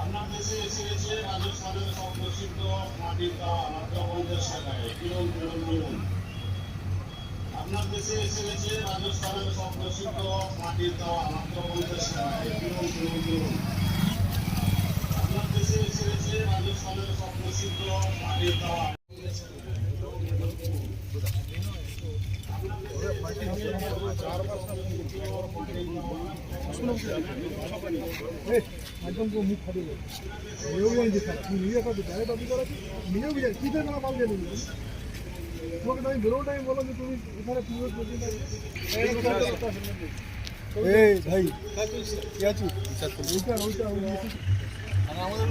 আপনার দেশে এসে গেছে রাজস্থানের সব প্রসিদ্ধ মাটির দেওয়া। মাত্র পঞ্চাশ টাকায় কিনুন কিনুন কিনুন আপনার দেশে এসে গেছে রাজস্থানের সব প্রসিদ্ধ মাটির দেওয়া পুরো মুখ ফাটিয়ে তোমাকে আমি বেরোর টাইম বললাম যে তুমি এখানে প্রতিদিন এই ভাই কে আছি ওইটা ওইটা ওইটা মালতী